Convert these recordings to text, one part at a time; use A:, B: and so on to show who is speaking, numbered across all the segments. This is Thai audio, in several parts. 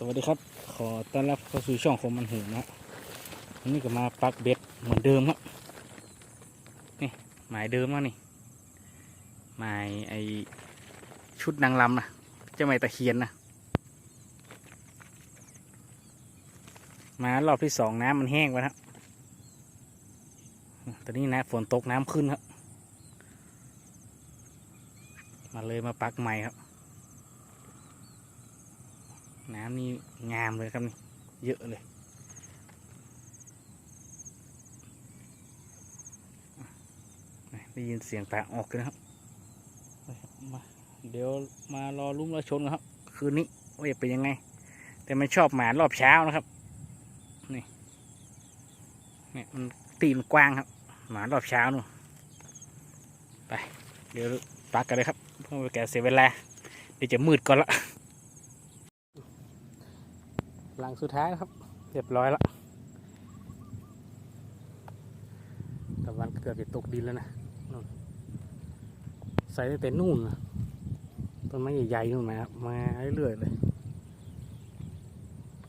A: สวัสดีครับ ขอต้อนรับเข้าสู่ช่องคมมันหูนะวันนี้ก็มาปักเบ็ดเหมือนเดิมครับนี่หมายเดิมแล้วนี่หมายไอชุดนางลำนะเจ้าไม้ตะเคียนนะมารอบที่สองน้ำมันแห้งไปแล้วตอนนี้นะฝนตกน้ำขึ้นครับมาเลยมาปักใหม่ครับ น้ำนี่งามเลยครับนี่เยอะเลยได้ยินเสียงปลาออกเลยนะครับมาเดี๋ยวมารอลุ้มรอชนกันครับ คืนนี้ว่าจะเป็นยังไง แต่ไม่ชอบหมารอบเช้านะครับนี่เนี่ยมันตีนกว้างครับ หมารอบเช้านู่นไป เดี๋ยวปักกันเลยครับเพื่อไม่แก่เสียเวลาเดี๋ยวจะมืดก่อนละ หลังสุดท้ายครับ เรียบร้อยแล้วตะวันเกือบจะตกดินแล้วนะนู่นใส่ตั้งแต่นู่นนะต้นไม้ใหญ่ๆนู่นมาครับมาเรื่อยๆเลย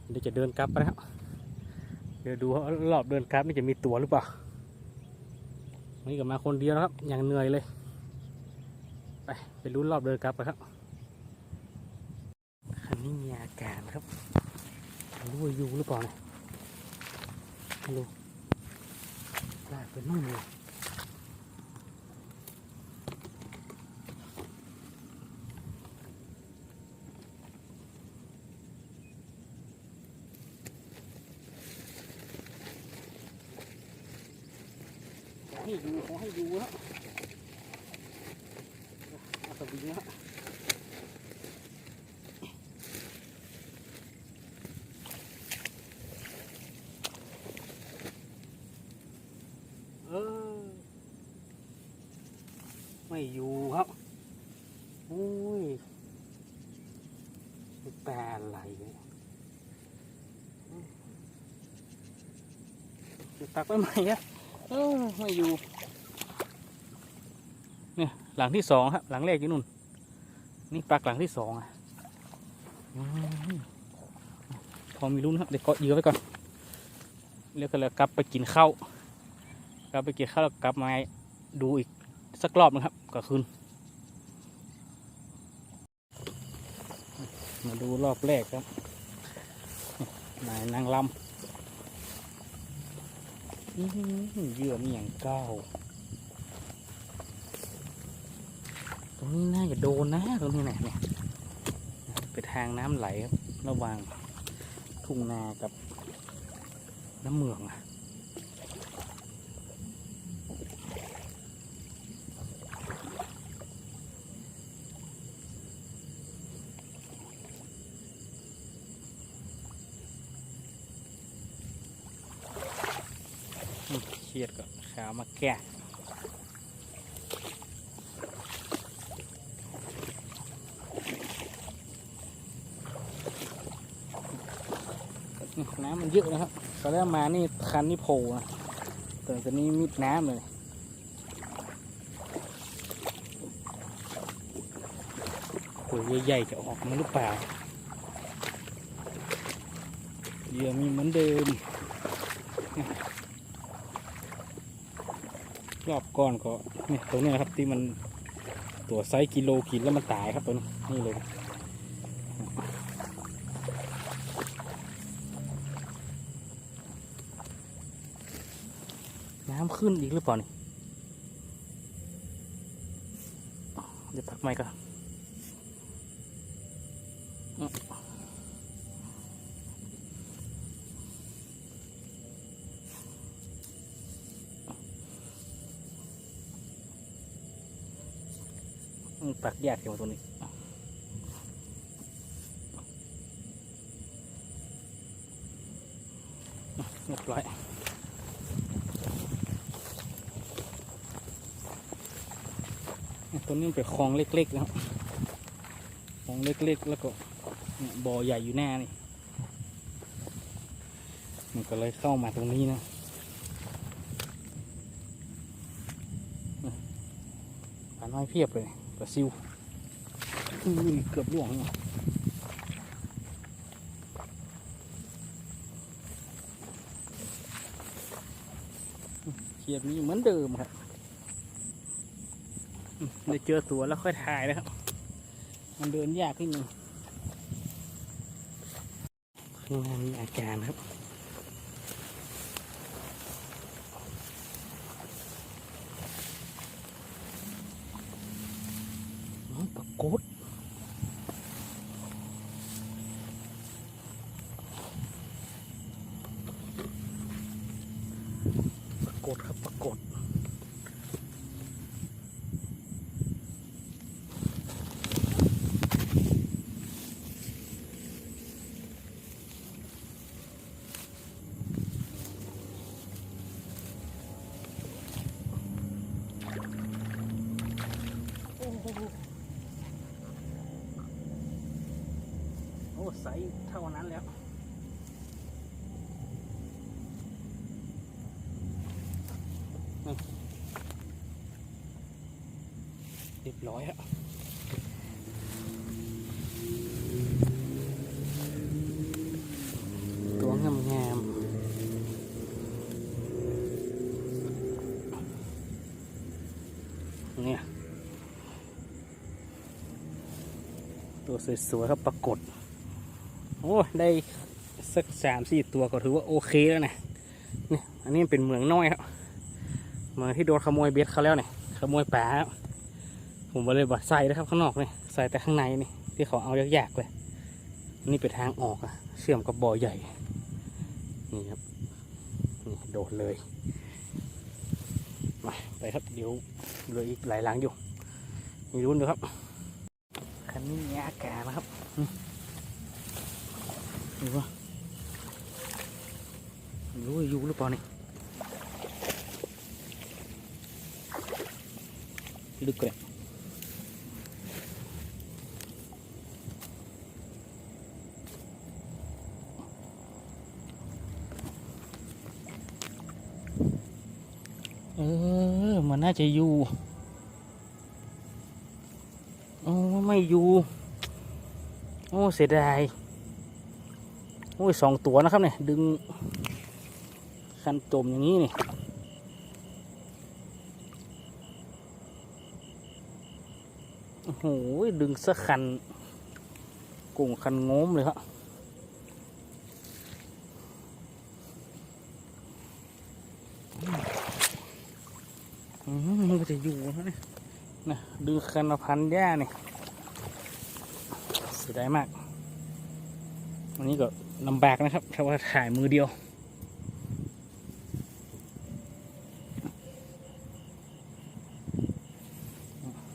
A: เดี๋ยวจะเดินกลับไปแล้วเดี๋ยวดูรอบเดินกลับนี่จะมีตั๋วหรือเปล่าวันนี้ก็มาคนเดียวครับ อย่างเหนื่อยเลย ไปไปลุ้นรอบเดินกลับไปครับ คันนี้มีอาการครับ รู้ว่าอยู่หรือเปล่าเนี่ยไม่รู้ลากไปนู่นเลยขอให้ดูขอให้ดูนะเอาสวิงนะ ไม่อยู่ครับอุ้ยแปลอะไรเนี่ยจะตักไปไหมอะเออไม่อยู่ เนี่ยหลังที่สองครับ หลังแรกอยู่นู่น นี่ปักหลังที่สองอะพอมีลุ้นครับ เดี๋ยวเกาะเยื่อไว้ก่อนเรียกกันแล้วกลับไปกินข้าว กลับไปก็บข้าวแล้วกลับมาดูอีก สักรอบนะครับก็คืนมาดูรอบแรกครับนายนางลำเยื่อมีอย่างเก้าตรงนี้น่าจะโดนนะตรงนี้นะเนี่ยเป็นทางน้ำไหลครับ ระหว่างทุ่งนากับน้ำเมืองอะ อืมเครียดก็ขาวมา แก้อืมน้ำมันเยอะนะครับตอนแรกมานี่คันนี่โผล่นะแต่ตอนนี้มิดน้ำเลยตัวใหญ่ๆจะออกมาหรือเปล่าเหยื่อมีเหมือนเดิม รอบก้อนก็เนี่ยตรงนี้นะครับที่มันตัวไซส์กิโลกินแล้วมันตายครับตัวนี้นี่เลยน้ำขึ้นอีกหรือเปล่านี่เดี๋ยวพักไม่ก็ ปักยากเกี่ยวตัวนี้เรียบร้อยตัวนี้เป็นคลองเล็กๆนะครับคลองเล็กๆ แล้วก็เนี่ยบ่อใหญ่อยู่หน้านี่ มันก็เลยเข้ามาตรงนี้นะปลาน้อยเพียบเลย กระซิวเกือบล่วงแล้เขียดนี้เหมือนเดิมครับได้เจอตัวแล้วค่อยถ่ายนะครับ มันเดินยากขึ้นึงข้างหน้ามีอาการครับ รียบร้อยฮะตัวงามงามๆเนี่ย ตัวสวยๆครับปรากฏ โอ้ได้สักสามสี่ตัวก็ถือว่าโอเคแล้วนะนี่อันนี้เป็นเหมืองน้อยครับ เหมือนที่โดนขโมยเบ็ดเขาแล้วเนี่ยขโมยปลา ผมเลยบอกใส่นะครับข้างนอกเนี่ยใส่แต่ข้างในนี่ที่เขาเอายากๆเลย นี่เป็นทางออกอะเชื่อมกับบ่อใหญ่ นี่ครับนี่โดดเลยมาไปครับเดี๋ยวเหลืออีกหลายหลังอยู่มีรุ่นอยู่ครับคันนี้มีอากาศนะครับดูว่ารู้อยู่หรือเปล่านี่ลึกเลยเออ มั น่าจะอยู่โอ้ไม่อยู่ โอ้เสียดายโอ้ยสองตัวนะครับเนี่ยดึงคันจมอย่างนี้นี่โอ้โหดึงสักคัน กุ้งคันง้มเลยครับ มันก็จะอยู่นะเนี่ยนะดึงคันพันหญ้าเนี่ยเสียดายมาก วันนี้ก็ลำบากนะครับถ้าว่าถ่ายมือเดียว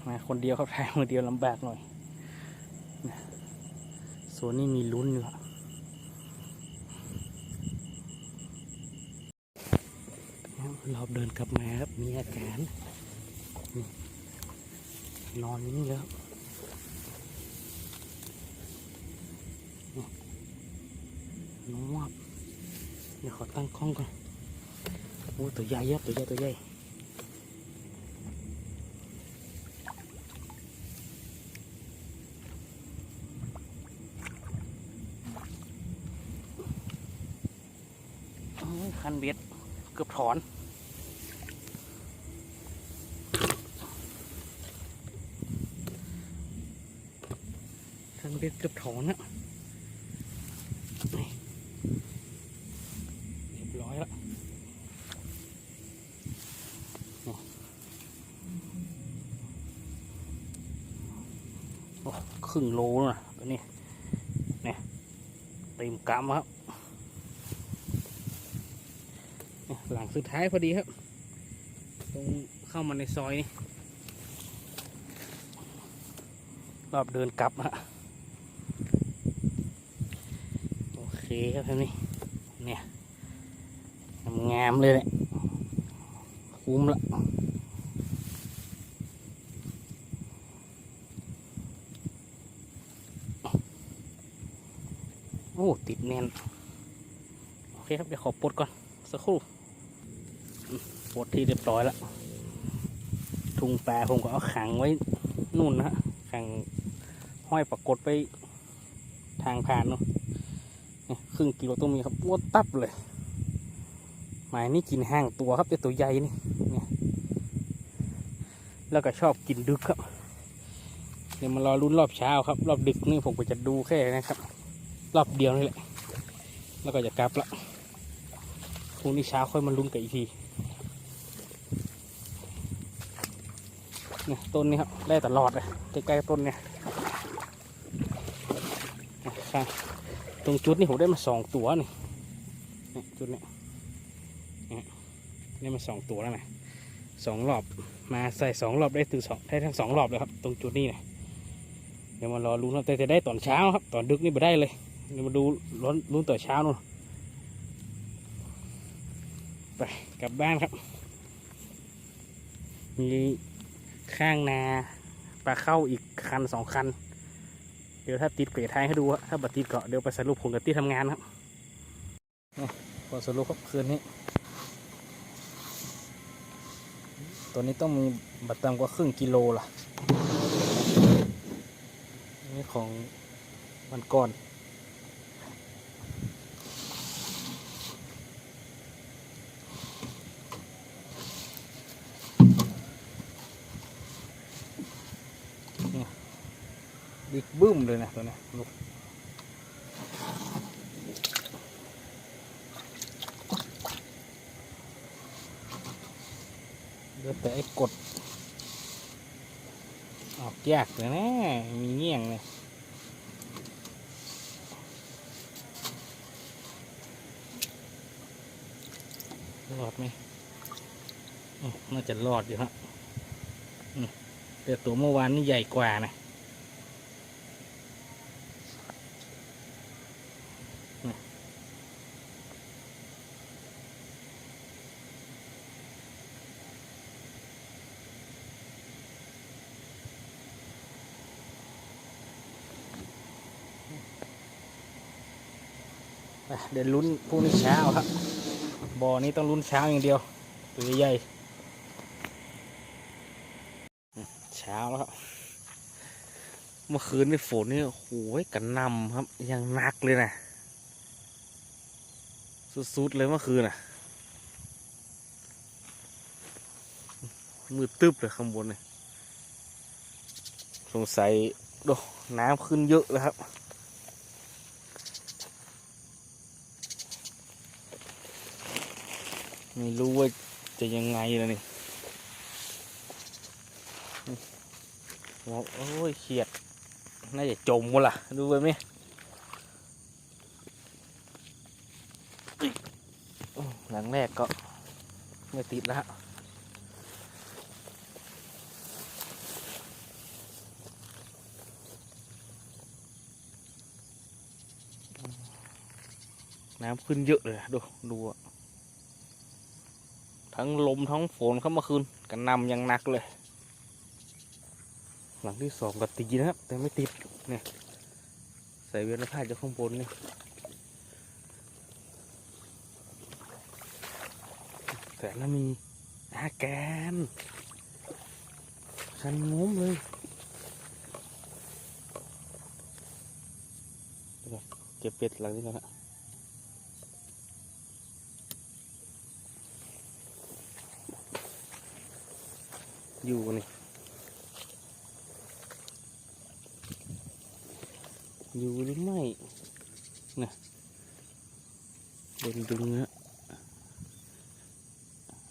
A: มาคนเดียวครับถ่ายมือเดียวลำบากหน่อยนะโซนนี้มีลุ้นอยู่ อะเราเดินกลับมาครับ มีอาการนี่นนอยู่นี่แล้วนี่นวบเดี๋ยวขอตั้งกล้องก่อนโอ้ตัวใหญ่ครับตัวใหญ่ตัวใหญ่คันเบ็ดเกือบถอนันเบ็ดเกือบถอนอะนี่เรียบร้อยแล้วนี่โอ้ครึ่งโลแล้วนะตัวนี้เนี่ยเต็มกำครับหลังสุดท้ายพอดีครับ ตรงเข้ามาในซอยนี่รอบเดินกลับฮะ โอเครับท่านนี่เนี่ยงามเลยแหละคุ้มละโอ้ติดแน่นโอเคครับเดี๋ยวขอปลดก่อน สักครู่ปลดที่เรียบร้อยแล้วถุงปลาผมก็เอาขังไว้นู่นนะฮะขังห้อยปรากฏไปทางผ่านเนาะเนี่ย ครึ่งกิโลต้องมีครับปวดตับเลยหมายนี่กินห่างตัวครับแต่ตัวใหญ่นี่นแล้วก็ชอบกินดึกครับ เดี๋ยวมารอรุ่นรอบเช้าครับ รอบดึกนี่ผมก็จะดูแค่นะครับ รอบเดียวนี่แหละ แล้วก็จะกลับละพรุ่งนี้เช้าค่อยมาลุ้นกันอีกทีนี่ต้นนี้ครับได้ตลอดเลยใกล้ๆต้นเนี่ยนะครับ ตรงจุดนี้ผมได้มาสองตัวนี่เนี่ยจุดนี้นี่ยได้มาสองตัวแล้วนะสองรอบมาใส่สองรอบได้ถึงสองได้ทั้งสองรอบเลยครับ ตรงจุดนี้นะเดี๋ยวมารอลุ้นครับแต่จะได้ตอนเช้าครับตอนดึกนี่ไม่ได้เลยเดี๋ยวมาดูลุ้นลุ้นต่อนเช้านู่นไปกลับบ้านครับ มีข้างนาปลาเข้าอีกคันสองคัน เดี๋ยวถ้าติดเกรดท้ายให้ดูอะถ้าบัติดเกาะเดี๋ยวไปสรุปผลกับที่ทำงานครับพอสรุปครับคืนนี้ ตัวนี้ต้องมีบัตรต่ำกว่าครึ่งกิโลล่ะนี่ของวันก่อน บิ๊กบึ้มเลยนะตัวนี้ลูกเดี๋ยวแต่ไอ้กด ออกยากเลยนะ มีเงี้ยงเลยรอดไหมอืมน่าจะรอดอยู่ฮะแต่ตัวเมื่อวานนี่ใหญ่กว่านะ เดี๋ยวลุ้นพรุ่งนี้เช้าครับบ่อนี้ต้องลุ้นเช้าอย่างเดียวตัวใหญ่เช้าแล้วครับ เมื่อคืนนี่ฝนนี่โอ้โหกันนำครับยังหนักเลยนะสุดๆเลยเมื่อคืนน่ะมืดตึ๊บเลยข้างบนเลยสงสัยโดน้ำขึ้นเยอะแล้วครับ ไม่รู้ว่าจะยังไงแล้วนี่โอ้โอ้ยเขียด น่าจะจมวะล่ะ ดูไปไหมหลังแรกก็ไม่ติดแล้วน้ำขึ้นเยอะเลยดูดูอะ ทั้งลมทั้งฝนเข้ามาคืนกันนำอยังหนักเลย หลังที่สองก็ตีนะครับ แต่ไม่ติดเนี่ยใส่เวียนผ้าจากข้างบนนี่แต่แล้วมีอาแกนคันงมเลยเดี๋ยวก่อนเก็บเป็ดหลังนี้ก่อนนะ อยู่นี่อยู่หรือไม่นะเดินดึงนะ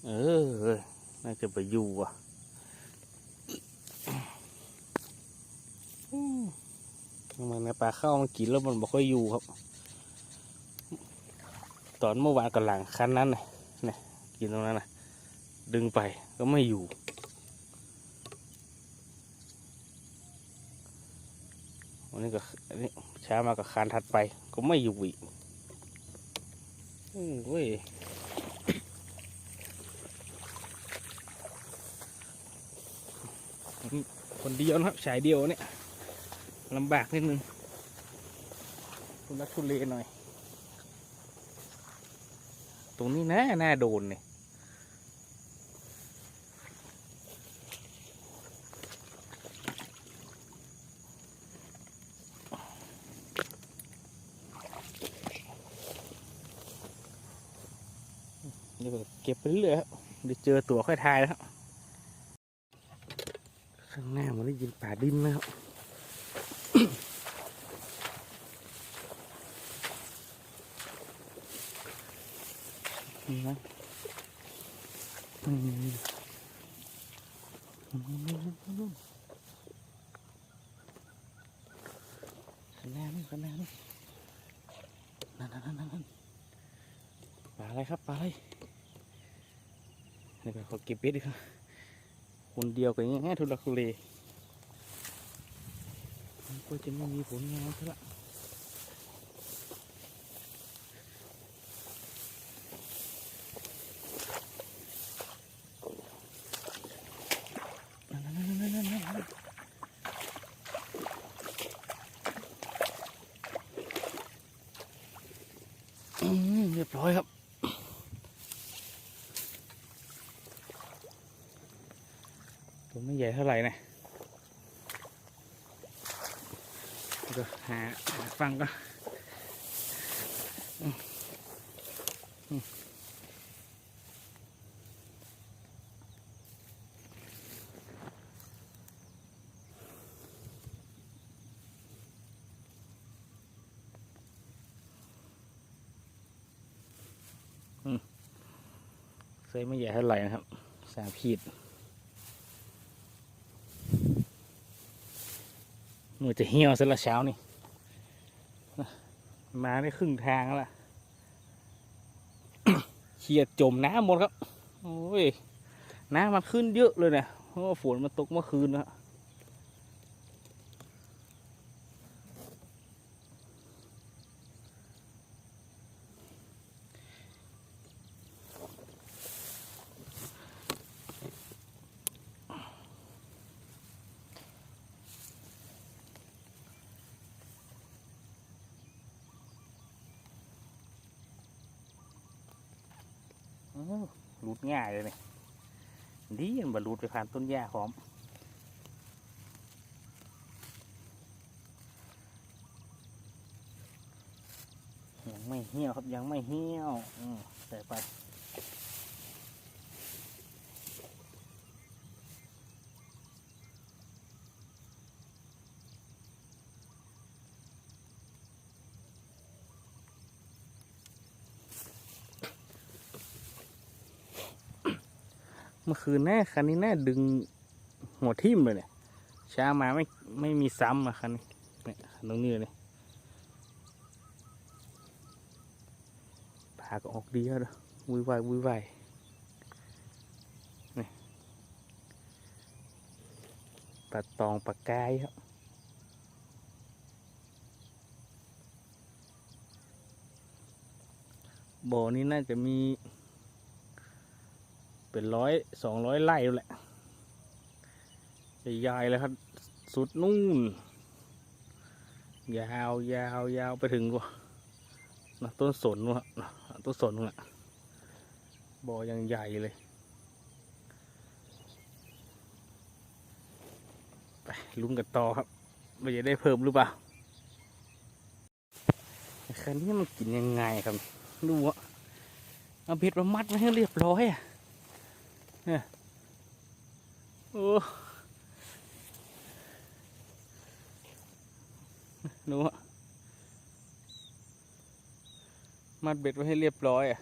A: เออ น่าจะไปอยู่อะมทำไมในปลาเข้ามันกินแล้วมันบ่ค่อยอยู่ครับ ตอนเมื่อวานกับหลังคันนั้นนะนี่กินตรงนั้นนะดึงไปก็ไม่อยู่ นี้ก็นนี้เช้ามากับคานถัดไป ก็ไม่อยู่อีกอืมเว้ยคนเดียวนะครับชายเดียวเนี่ยลำบากนิดนึงคุณรักทุเลหน่อย ตรงนี้นะน่าโดนเนี่ย เดี๋ยวเก็บไปเรื่อยครับเดี๋ยวเจอตัวค่อยทายแล้วครับข้างหน้ามันได้ยินป่าดินนะครับ นี่นะนี่ข้างหน้านี่ข้างหน้านี่นั่นนั่นนั่นนั่นปลาอะไรครับปลาอะไร เขอเก็บเบ็ดครับคนเดียวก็ยังแง่ทุลักทุเลก็จะไม่มีผลงานเท่าไหร่นั่นนั่นนั่นนั่นนั่นอืมเรียบร้อยครับ ตัวไม่ใหญ่เท่าไหร่นะเดี๋ ยวหาหาฟังก็อืมอืมไซส์ไม่ใหญ่เท่าไหร่นะครับ สามขีด มือจะเหี่ยวซะละเช้านี่ มาได้ครึ่งทางแล้วล่ะเขียดจมน้ำหมดครับ โอ้ย น้ำมันขึ้นเยอะเลยเนะเพราะว่าฝนมันตกเมื่อคืนนะโอ้ หลุดง่ายเลยนี่ดีมันบรรลุดไปผ่านต้นหญ้าหอมยังไม่เหี่ยวครับยังไม่เหี่ยวอืมใส่ไป คืนแน่คันนี้แน่ดึงหัวทิ่มเลยเนี่ยเช้ามาไม่ไม่มีซ้ำอะคันนี้เนี่ยตรงนี้เลยปลาก็ออกดีแล้ววุ้ยวายวุ้ยวายนี่ปลาตองปลากายครับบ่อนี้น่าจะมี เป็นร้อยสองร้อยไร่แล้วแหละใหญ่ๆเลยครับ สุดนู่น ยาวยาวยาวไปถึงกว่านะต้นสนวะนะต้นสนน่ะบ่อยังใหญ่เลยไปลุ้นกันต่อครับว่าจะได้เพิ่มหรือเปล่าคันนี้มันกินยังไงครับ ดูอะเอาเบ็ดมามัดไว้ให้เรียบร้อยอะ เนี่ยโอ้ดูอะมัดเบ็ดไว้ให้เรียบร้อยอะ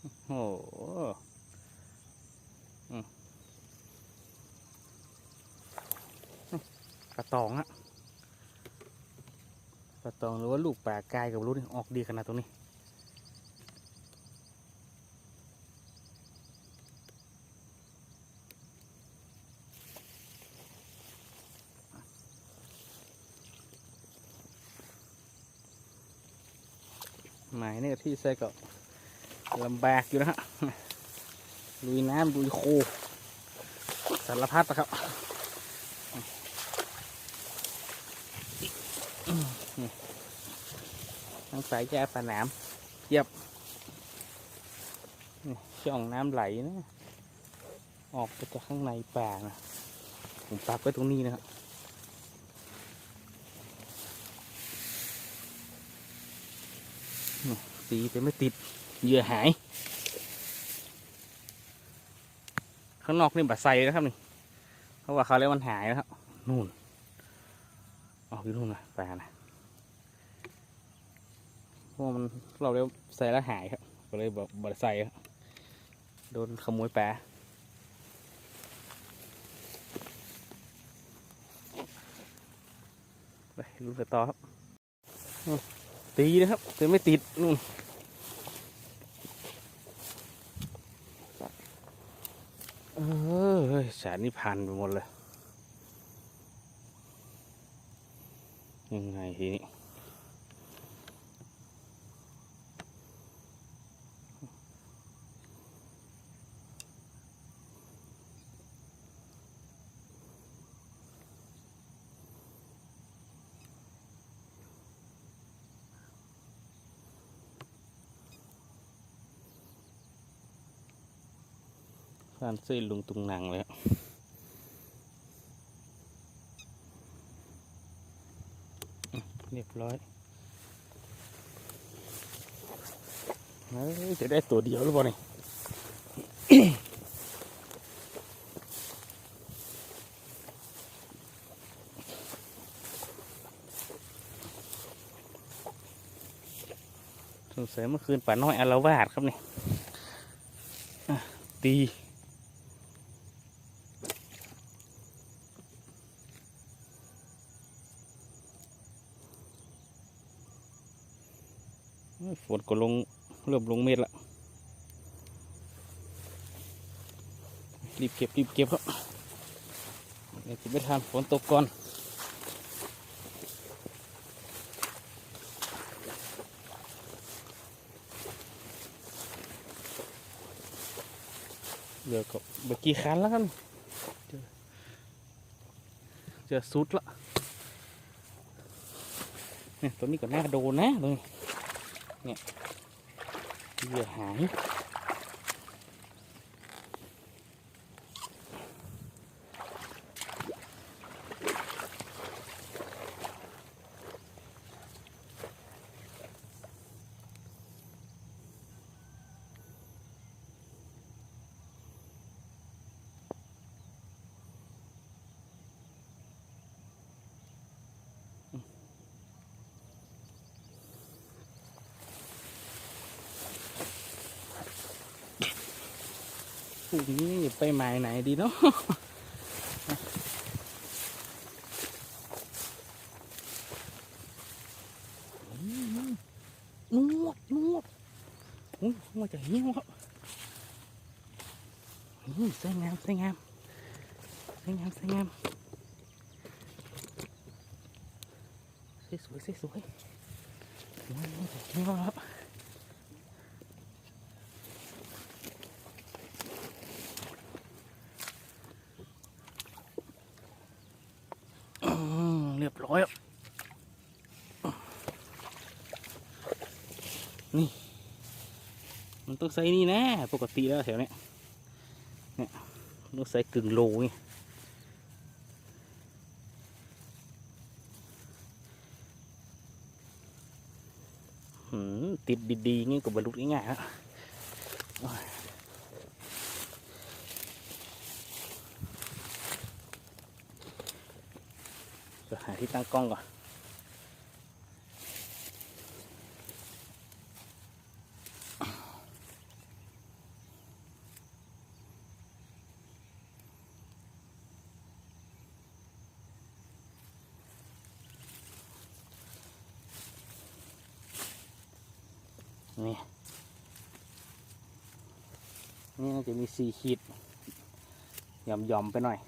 A: โอ้โหอืมปลาตองอะปลาตองหรือว่าลูกปลากายกับลูกนี่ออกดีขนาดตรงนี้ หมายเนี่ย ที่ใส่ก็ลำบากอยู่นะฮะลุยน้ำลุยโคสารพัดนะครับทั้งสายยาปลาหนามเยียบช่องน้ำไหลนะ ออกไปจากข้างในป่านะ ผมปักไว้ตรงนี้นะครับ ตีแต่ไม่ติดเหยื่อหาย ข้างนอกนี่บัดใส่นะครับนี่เพราะว่าเขาเรียกมันหายแล้วครับนู่นออกอยู่นู่นนะปลานะเพราะมันเราเรียกใส่แล้วหายครับ ก็เลยบอกบัดใส่ครับโดนขโมยปลาไปลุ้นกันต่อครับ ตีนะครับแต่ไม่ติดนู่นเออเฮ้ยสารนี่พันไปหมดเลย ยังไงทีนี้ ผ่านเส้นลุงตุงนังเลยอะอืมเรียบร้อยจะได้ตัวเดียวหรือเปล่านี่สงสัยเมื่อคืนป่าน้อยอารวาสครับนี่ตีโอ้ยฝนก็ลงเริ่มลงเม็ดละ รีบเก็บรีบเก็บครับเดี๋ยวไม่ทันฝนตกก่อนเดี๋ยวก็เมื่อกี้คันแล้วกันจอเจอสุดละเนี่ยตัวนี้ก็น่าโดนนะตัวนี้เนี่ยเหยื่อหาย พรุ่งนี้ไปหมายไหนดีเนาะนวดนวดอุ้ยมาจากเหี้ยวครับอุ้ยสวยงามสวยงามสวยงามสวยงามสวยสวยสวยสวยสวยมาจากเหี้ยวครับอืมเรียบร้อยแล้ว มันต้องใส่นี่นะปกติแล้วแถวเนี้ยเนี่ยต้องใส่กึ่งโลไงหืมติดดีๆงี้ก็บรรลุง่ายๆฮะโอ้ยเดี๋ยวหาที่ตั้งกล้องก่อน สี่ขีดหย่อมยอมๆไปหน่อย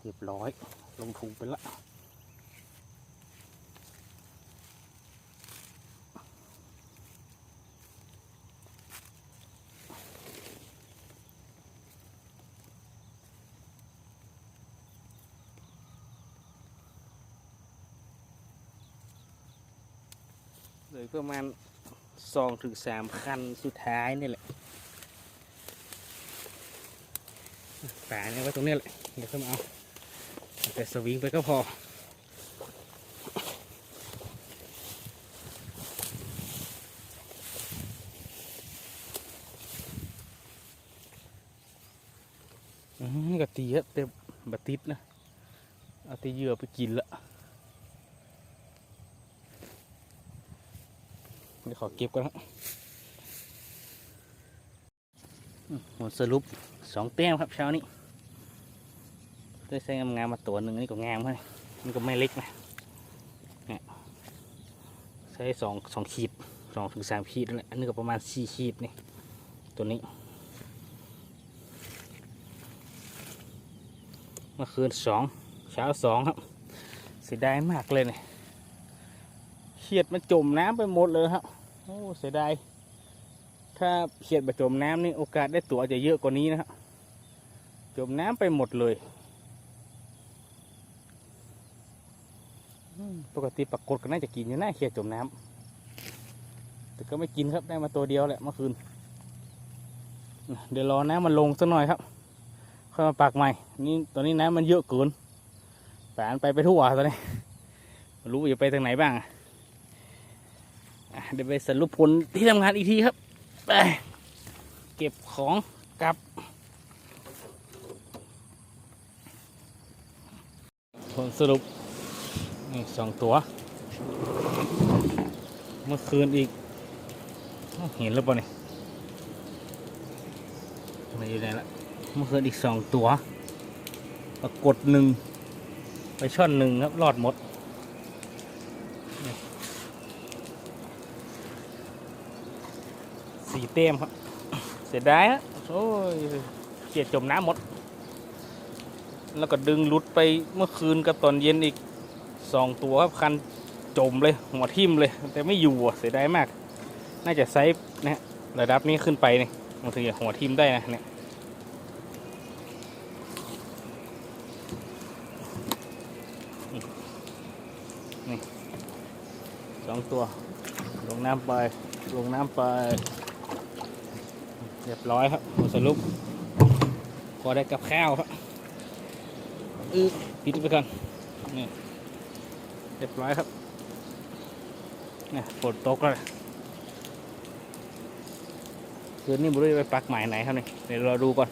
A: เรียบร้อย ลงถุงไปละ ประมาณสองถึงสามคันสุดท้ายนี่แหละป่าเนี่ยไว้ตรงนี้แหละเดี๋ยวเข้ามาเอาแต่สวิงไปก็พออืมกะตีอะแต่บัติดนะเอาต่เหยื่อไปกินละ ดี๋ยวขอเก็บก่อนครับอืมผลสรุปสองแต้มครับเช้านี้ได้ใช้งามๆมาตัวหนึ่งนี่ก็งามเลยมันก็ไม่เล็กนะเนี่ยใช้สองสองขีดสองถึงสามขีดนั่นแหละอันนี้ก็ประมาณสี่ขีดนี่ตัวนี้ เมื่อคืนสองเช้าสองครับ เสียดายมากเลยเนี่ยเขียดมันจมน้ำไปหมดเลยครับ โอ้เสียดายถ้าเขียดไปจมน้ำนี่โอกาสได้ตัวจะเยอะกว่านี้นะครับจมน้ำไปหมดเลย ปกติปรากฏก็น่าจะกินอยู่น่าเขียดจมน้ำแต่ก็ไม่กินครับได้มาตัวเดียวแหละเมื่อคืน เดี๋ยวรอน้ำมันลงสักหน่อยครับค่อยมาปักใหม่ นี่ตอนนี้น้ำมันเยอะเกินแปนไปไปทั่วตอนนี้ รู้ว่าจะไปทางไหนบ้างอะ เดี๋ยวไปสรุปผลที่ทำงานอีกทีครับไปเก็บของกลับผลสรุปสองตัว เมื่อคืนอีก เห็นแล้วป่ะเนี่ยม่อยู่ไหนละเมื่อคืนอีกสองตัว ปรากฏหนึ่งไปช่อนหนึ่งครับรอดหมด สี่เต็มครับเสียดายฮะโอ้ยเกียดจมน้ำหมด แล้วก็ดึงหลุดไปเมื่อคืนกับตอนเย็นอีกสองตัวครับคันจมเลยหัวทิ่มเลย แต่ไม่อยู่อะเสียดายมาก น่าจะไซส์นะฮะระดับนี้ขึ้นไปนี่บางทีหัวทิ่มได้นะเนี่ยสองตัว ลงน้ำไป ลงน้ำไป เรียบร้อยครับหมดสรุปพอได้กับข้าวครับอือปิดไปก่อนนี่เรียบร้อยครับนี่ฝนตกแล้วคืนนี้บุรุษไปปักหมายไหนครับนี่เดี๋ยวเราดูก่อน